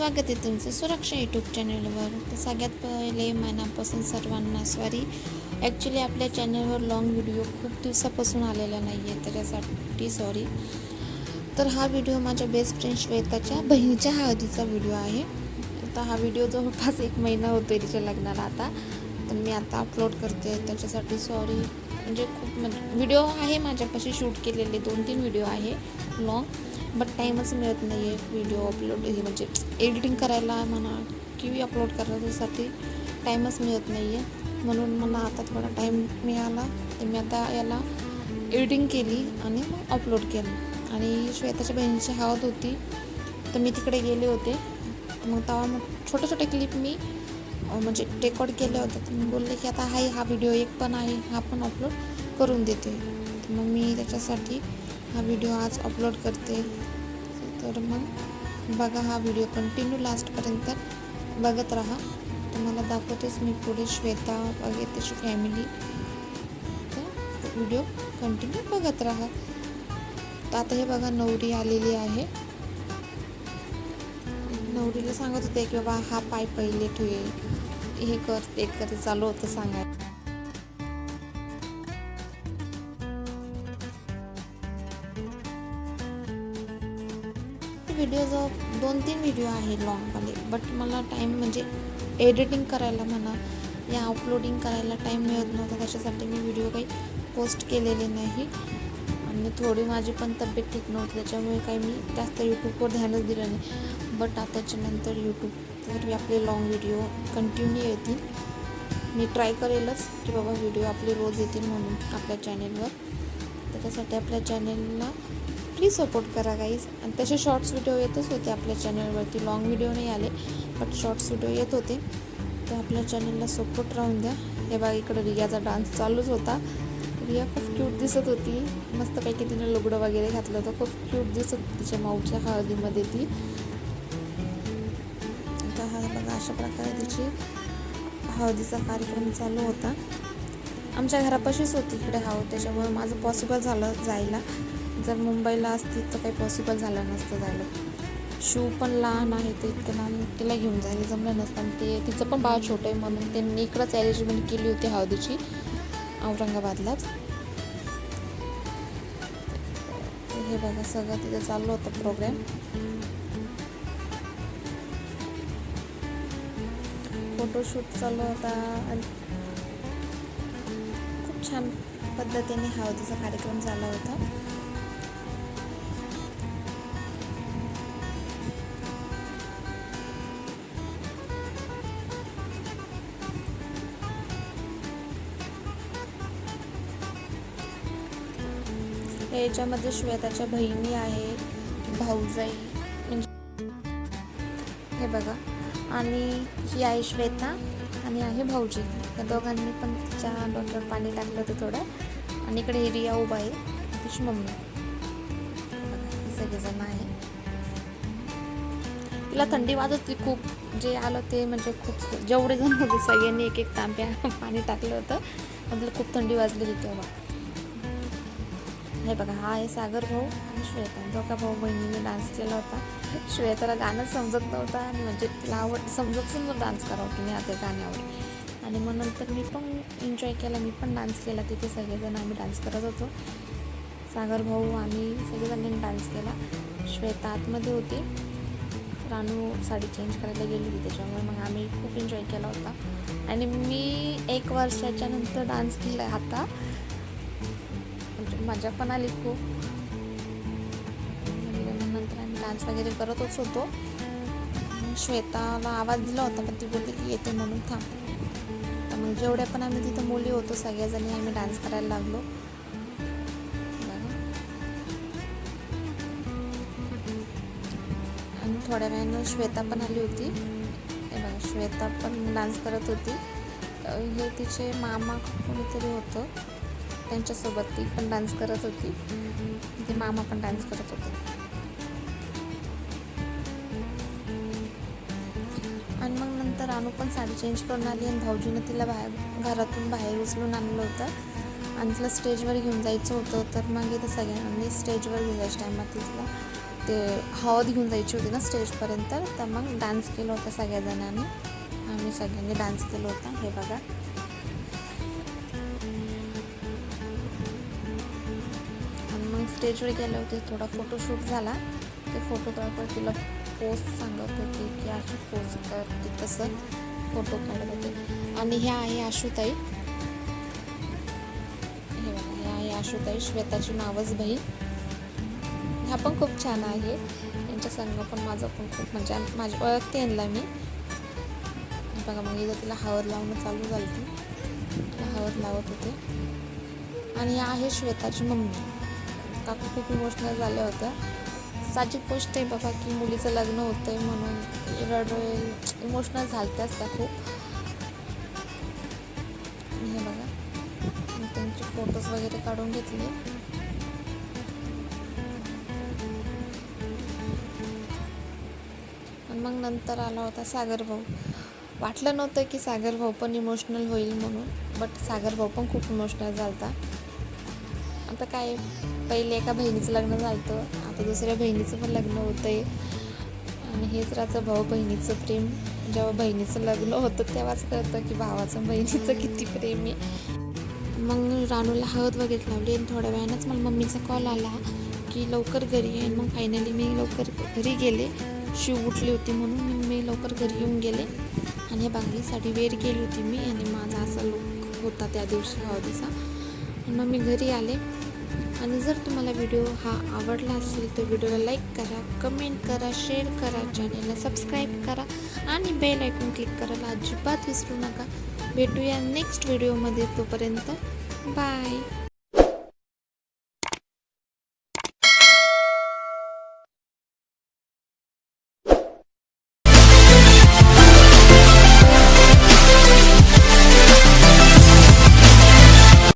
स्वागत आहे तुमचं सुरक्षा यूट्यूब चॅनलवर तर सगळ्यात पहिले मनापासून सर्वांना सॉरी ॲक्च्युली आपल्या चॅनलवर लॉंग व्हिडिओ खूप दिवसापासून आलेला नाही आहे त्याच्यासाठी सॉरी तर हा व्हिडिओ माझ्या बेस्ट फ्रेंड श्वेताच्या बहिणीच्या हळदीचा व्हिडिओ आहे. तर हा व्हिडिओ जवळपास एक महिना होतो आहे तिच्या लग्नाला आता. तर मी आता अपलोड करते त्याच्यासाठी सॉरी म्हणजे खूप म्हणजे व्हिडिओ आहे माझ्यापाशी शूट केलेले दोन तीन व्हिडिओ आहे लॉंग बट टाईमच मिळत नाही आहे व्हिडिओ अपलोड हे म्हणजे एडिटिंग करायला म्हणा की अपलोड करण्यासाठी टाईमच मिळत नाही आहे. म्हणून मला आता थोडा टाईम मिळाला तर मी आता याला एडिटिंग केली आणि मग अपलोड केलं. आणि श्वेताच्या बहिणीची हवत होती तर मी तिकडे गेले होते. मग तेव्हा मग छोटे छोटे क्लिप मी म्हणजे रेकॉर्ड केले होते. तर मी बोलले की आता हाय हा व्हिडिओ एक पण आहे हा पण अपलोड करून देते. तर मग मी त्याच्यासाठी हा व्हिडिओ आज अपलोड करते. तर मग बघा हा व्हिडिओ कंटिन्यू लास्टपर्यंत बघत राहा. तुम्हाला दाखवतेच मी पुढे श्वेता वगैरे त्याची फॅमिली तर व्हिडिओ कंटिन्यू बघत राहा. तर आता हे बघा नवरी आलेली आहे. नवरीला सांगत होते की बाबा हा पाय पहिले ठेवे. हे कर ते कर चालू होतं सांगायला. व्हिडिओ जो दोन तीन व्हिडिओ आहे लॉंगवाले बट मला टाईम म्हणजे एडिटिंग करायला म्हणा या अपलोडिंग करायला टाईम मिळत नव्हता. त्याच्यासाठी मी व्हिडिओ काही पोस्ट केलेले नाही. आणि थोडी माझी पण तब्येत ठीक नव्हती. त्याच्यामुळे काही मी जास्त यूट्यूबवर ध्यानच दिलं नाही. बट आताच्या नंतर यूट्यूबवर आपले लॉंग व्हिडिओ कंटिन्यू येतील. मी ट्राय करेलच की बाबा व्हिडिओ आपले रोज येतील म्हणून आपल्या चॅनेलवर त्याच्यासाठी आपल्या चॅनेलला प्लीज सपोर्ट करा गाईज आणि तसे शॉर्ट्स व्हिडिओ येतच होते आपल्या चॅनलवरती लॉंग व्हिडिओ नाही आले बट शॉर्ट्स व्हिडिओ येत होते. तर आपल्या चॅनलला सपोर्ट राहून द्या. हे बघा इकडं रियाचा डान्स चालूच होता. रिया खूप क्यूट दिसत होती. मस्तपैकी तिने लुगडं वगैरे घातलं होतं. खूप क्यूट दिसत होती तिच्या माऊच्या हळदीमध्ये ती. आता हा बघा अशा प्रकारे तिची हळदीचा कार्यक्रम चालू होता. आमच्या घरापाशीच होती इकडे हळद त्याच्यामुळे माझं पॉसिबल झालं जायला. जर मुंबईला असती तर काही पॉसिबल झालं नसतं जायला. शू पण लहान आहे ते इतकं लहान तिला घेऊन जायला जमलं नसतं. आणि ते तिचं पण बाळ छोटं आहे म्हणून त्यांनी इकडंच अरेंजमेंट केली होती हळदीची औरंगाबादलाच. हे बघा सगळं तिथं चालू होतं प्रोग्राम फोटोशूट चालू होता. आणि छान पद्धतीने हळदीचा कार्यक्रम झाला होता. याच्यामध्ये श्वेताच्या बहिणी आहे भाऊजाई म्हणजे हे बघा. आणि ही आहे श्वेता आणि आहे भाऊजी. या दोघांनी पण तिच्या डोक्यावर पाणी टाकलं होतं थोडं. आणि इकडे ही रिया उभा आहे तिची मम्मी. सगळेजण आहे. तिला थंडी वाजत होती खूप. जे आलं ते म्हणजे खूप जेवढे जण होते सगळ्यांनी एक एक तांब्या पाणी टाकलं होतं. म्हटलं तिला खूप थंडी वाजली होती तेव्हा. हे बघा हा आहे सागर भाऊ आणि श्वेता. दोघा भाऊ बहिणीने डान्स केला होता. श्वेताला गाणं समजत नव्हतं आणि म्हणजे तिला आवड समजत समजून डान्स करावं की नाही आता गाण्यावर. आणि मग नंतर मी पण एन्जॉय केला. मी पण डान्स केला. तिथे सगळेजण आम्ही डान्स करत होतो. सागर भाऊ आम्ही सगळेजणांनी डान्स केला. श्वेता आतमध्ये होती. रानू साडी चेंज करायला गेली होती. त्याच्यामुळे मग आम्ही खूप एन्जॉय केला होता. आणि मी एक वर्षाच्या नंतर डान्स केला आता. मजा पण आली खूप. नंतर आम्ही डान्स वगैरे करतच होतो. श्वेताला आवाज दिला होता पण ती बोलली की येते म्हणून थांब. तर मग जेवढ्या पण आम्ही तिथं मुली होतो सगळ्याजणी आम्ही डान्स करायला लागलो. आणि थोड्या वेळानं श्वेता पण आली होती. बघा श्वेता पण डान्स करत होती. हे तिचे मामा कोणीतरी होतं. त्यांच्यासोबत ती पण डान्स करत होती. ते मामा पण डान्स करत होते. आणि मग नंतर अनु पण साडी चेंज करून आली आणि भाऊजीनं तिला बाहेर घरातून बाहेर उचलून आणलं होतं. आणि तिला स्टेजवर घेऊन जायचं होतं. तर मग इथं सगळ्यांनी स्टेजवर घेऊन जायच्या टायमात तिला ते हळद घेऊन जायची होती ना स्टेजपर्यंत तर मग डान्स केला होता सगळ्या जणांनी. आम्ही सगळ्यांनी डान्स केला होता. हे बघा. स्टेजवर गेले होते थोडा फोटोशूट झाला. ते फोटोग्राफर तिला पोस्ट सांगत होते की अशी पोस्ट कर ती तसं फोटो काढत होते. आणि ह्या आहे आशुताई. हे बघा ह्या आहे आशुताई श्वेताची नावच बहीण. ह्या पण खूप छान आहे. यांच्या संग पण माझं पण खूप म्हणजे माझी ओळखते यांना मी. बघा मग इथं तिला हळद लावणं चालू झाली. ती तिला लावत होते. आणि ह्या आहे श्वेताची मम्मी. काकू खूप इमोशनल झाल्या होत्या. साची गोष्ट आहे बाबा की मुलीचं लग्न होतं आहे म्हणून रड इमोशनल झालत्याच त्या खूप. हे बघा. मी त्यांचे फोटोज वगैरे काढून घेतले. आणि मग नंतर आला होता सागर भाऊ. वाटलं नव्हतं की सागर भाऊ पण इमोशनल होईल म्हणून बट सागर भाऊ पण खूप इमोशनल झालता. आता काय? पहिले एका बहिणीचं लग्न झालं आता दुसऱ्या बहिणीचं पण लग्न होतं आहे आणि हेच राहतं भाऊ बहिणीचं प्रेम. जेव्हा बहिणीचं लग्न होतं तेव्हाच कळतं की भावाचं बहिणीचं किती प्रेम आहे. मग रानूला हळद वगैरे लावली आणि थोड्या वेळानंच मला मम्मीचा कॉल आला की लवकर घरी ये. मग फायनली मी लवकर घरी गेले. शिव उठली होती म्हणून मी मी लवकर घरी येऊन गेले. आणि या बांगलीसाठी वेर गेली होती मी आणि माझा असा लुक होता त्या दिवशी हळदीचा. मग मी घरी आले. आणि जर तुम्हाला व्हिडिओ हा आवडला असेल तर व्हिडिओला लाईक करा कमेंट करा शेअर करा चॅनेलला सबस्क्राईब करा आणि बेल ऐकून क्लिक करायला अजिबात विसरू नका. भेटूया नेक्स्ट व्हिडिओमध्ये तोपर्यंत बाय.